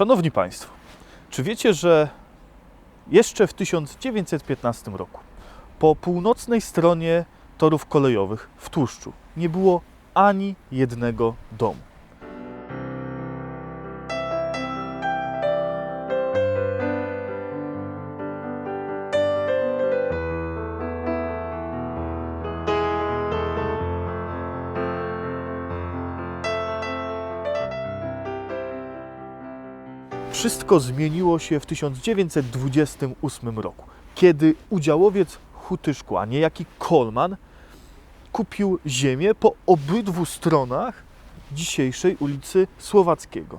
Szanowni Państwo, czy wiecie, że jeszcze w 1915 roku po północnej stronie torów kolejowych w Tłuszczu nie było ani jednego domu? Wszystko zmieniło się w 1928 roku, kiedy udziałowiec Huty Szkła, niejaki Kolman, kupił ziemię po obydwu stronach dzisiejszej ulicy Słowackiego.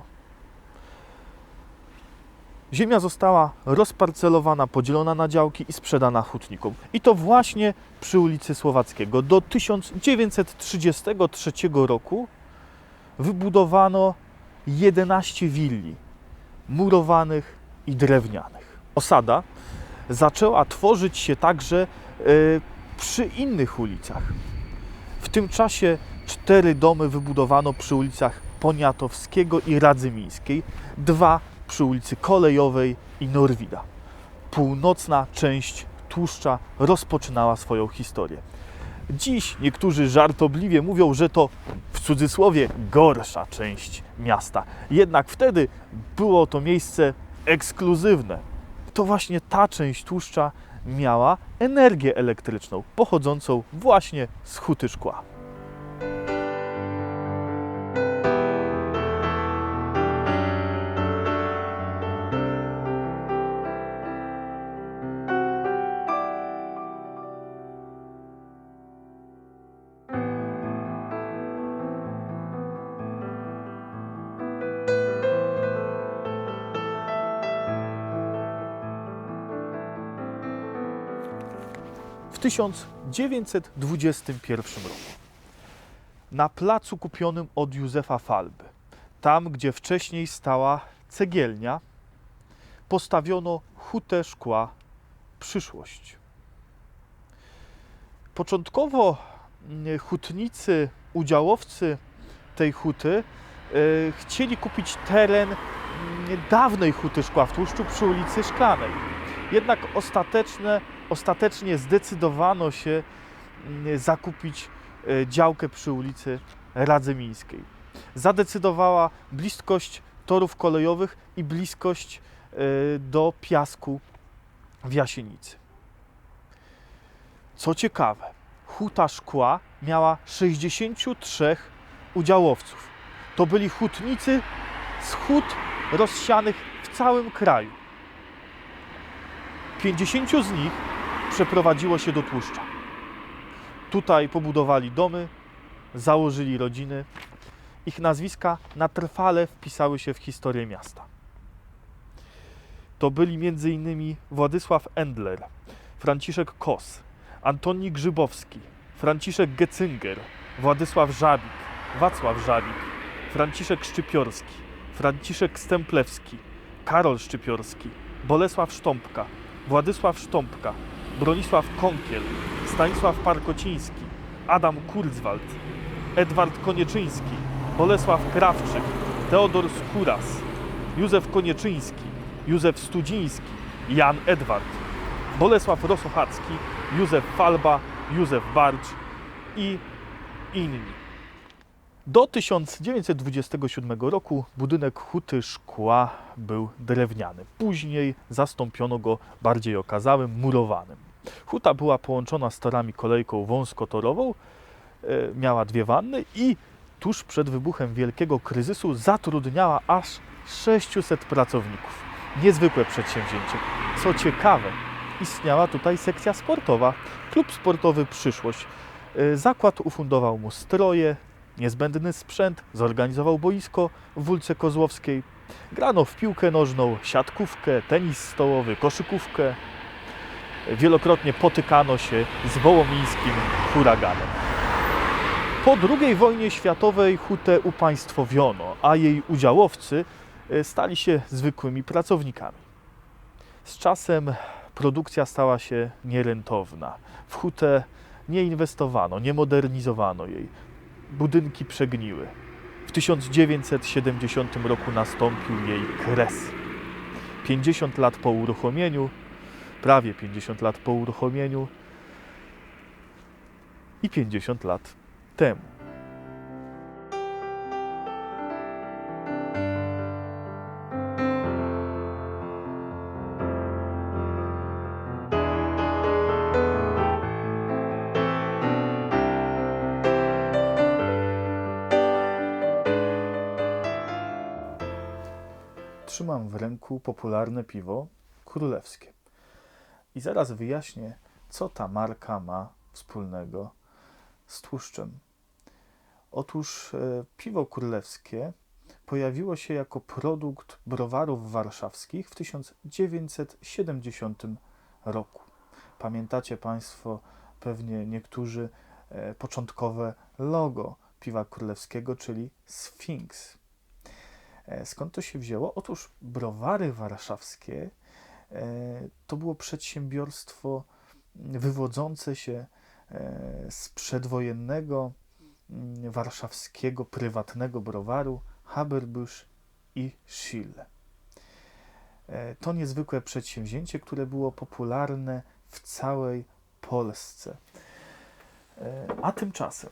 Ziemia została rozparcelowana, podzielona na działki i sprzedana hutnikom. I to właśnie przy ulicy Słowackiego. Do 1933 roku wybudowano 11 willi murowanych i drewnianych. Osada zaczęła tworzyć się także e, przy innych ulicach. W tym czasie cztery domy wybudowano przy ulicach Poniatowskiego i Radzymińskiej, dwa przy ulicy Kolejowej i Norwida. Północna część Tłuszcza rozpoczynała swoją historię. Dziś niektórzy żartobliwie mówią, że to w cudzysłowie gorsza część miasta. Jednak wtedy było to miejsce ekskluzywne. To właśnie ta część tłuszcza miała energię elektryczną pochodzącą właśnie z huty szkła. 1921 roku na placu kupionym od Józefa Falby, tam gdzie wcześniej stała cegielnia, postawiono hutę szkła Przyszłość. Początkowo mm, hutnicy, udziałowcy tej huty e, chcieli kupić teren mm, dawnej huty szkła w Tłuszczu przy ulicy Szklanej. Jednak ostateczne, ostatecznie zdecydowano się mm, zakupić e, działkę przy ulicy Radzymińskiej. Zadecydowała bliskość torów kolejowych i bliskość e, do piasku w Jasienicy. Co ciekawe, huta szkła miała 63 udziałowców. To byli hutnicy z hut rozsianych w całym kraju. 50 z nich przeprowadziło się do tłuszcza. Tutaj pobudowali domy, założyli rodziny. Ich nazwiska na trwale wpisały się w historię miasta. To byli m.in. Władysław Endler, Franciszek Kos, Antoni Grzybowski, Franciszek Getzinger, Władysław Żabik, Wacław Żabik, Franciszek Szczypiorski, Franciszek Stemplewski, Karol Szczypiorski, Bolesław Sztąpka, Władysław Sztąpka, Bronisław Konkiel, Stanisław Parkociński, Adam Kurzwald, Edward Konieczyński, Bolesław Krawczyk, Teodor Skuras, Józef Konieczyński, Józef Studziński, Jan Edward, Bolesław Rosochacki, Józef Falba, Józef Barcz i inni. Do 1927 roku budynek huty szkła był drewniany. Później zastąpiono go bardziej okazałym, murowanym. Huta była połączona z torami kolejką wąskotorową, e, miała dwie wanny i tuż przed wybuchem wielkiego kryzysu zatrudniała aż 600 pracowników. Niezwykłe przedsięwzięcie. Co ciekawe, istniała tutaj sekcja sportowa, klub sportowy Przyszłość. E, Zakład ufundował mu stroje, niezbędny sprzęt, zorganizował boisko w Wólce Kozłowskiej. Grano w piłkę nożną, siatkówkę, tenis stołowy, koszykówkę. Wielokrotnie potykano się z wołomińskim huraganem. Po II wojnie światowej hutę upaństwowiono, a jej udziałowcy e, stali się zwykłymi pracownikami. Z czasem produkcja stała się nierentowna. W hutę nie inwestowano, nie modernizowano jej. Budynki przegniły. W W 1970 roku nastąpił jej kres. 50 lat po uruchomieniu, prawie 50 lat po uruchomieniu i 50 lat temu. Trzymam w ręku popularne piwo królewskie. I zaraz wyjaśnię, co ta marka ma wspólnego z tłuszczem. Otóż e, piwo królewskie pojawiło się jako produkt browarów warszawskich w 1970 roku. Pamiętacie Państwo pewnie niektórzy e, początkowe logo piwa królewskiego, czyli Sfinks. E, Skąd to się wzięło? Otóż browary warszawskie to było przedsiębiorstwo wywodzące się e, z przedwojennego mm, warszawskiego prywatnego browaru Haberbusch i Schill. E, To niezwykłe przedsięwzięcie, które było popularne w całej Polsce. E, A tymczasem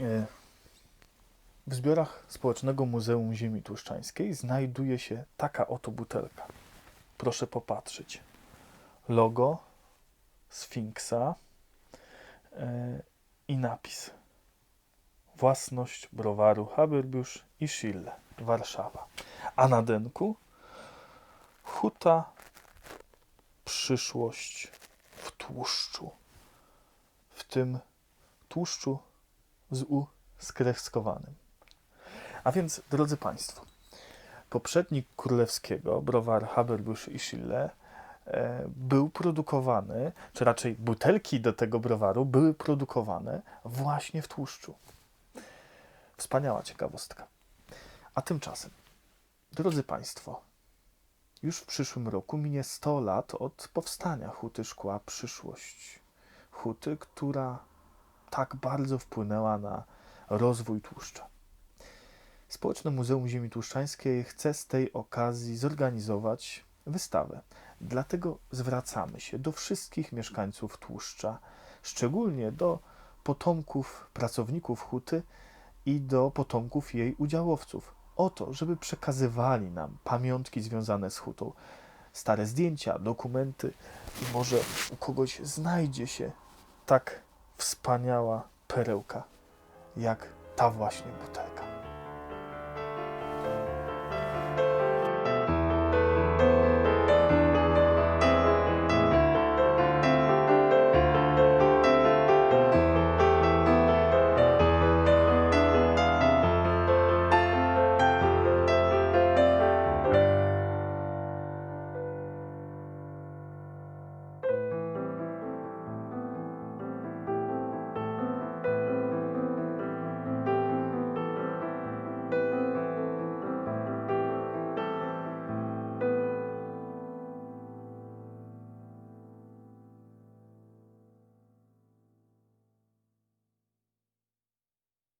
e, w zbiorach Społecznego Muzeum Ziemi Tłuszczańskiej znajduje się taka oto butelka. Proszę popatrzeć. Logo Sfinksa e, i napis. Własność browaru Haberbusch i Schille, Warszawa. A na denku huta przyszłość w tłuszczu. W tym tłuszczu z U skreskowanym. A więc, drodzy Państwo, poprzednik królewskiego, browar Haberbusch i Schille, e, był produkowany, czy raczej butelki do tego browaru były produkowane właśnie w tłuszczu. Wspaniała ciekawostka. A tymczasem, drodzy Państwo, już w przyszłym roku minie 100 lat od powstania Huty Szkła Przyszłość. Huty, która tak bardzo wpłynęła na rozwój tłuszcza. Społeczne Muzeum Ziemi Tłuszczańskiej chce z tej okazji zorganizować wystawę. Dlatego zwracamy się do wszystkich mieszkańców tłuszcza, szczególnie do potomków pracowników huty i do potomków jej udziałowców, o to, żeby przekazywali nam pamiątki związane z hutą, stare zdjęcia, dokumenty i może u kogoś znajdzie się tak wspaniała perełka jak ta właśnie butelka.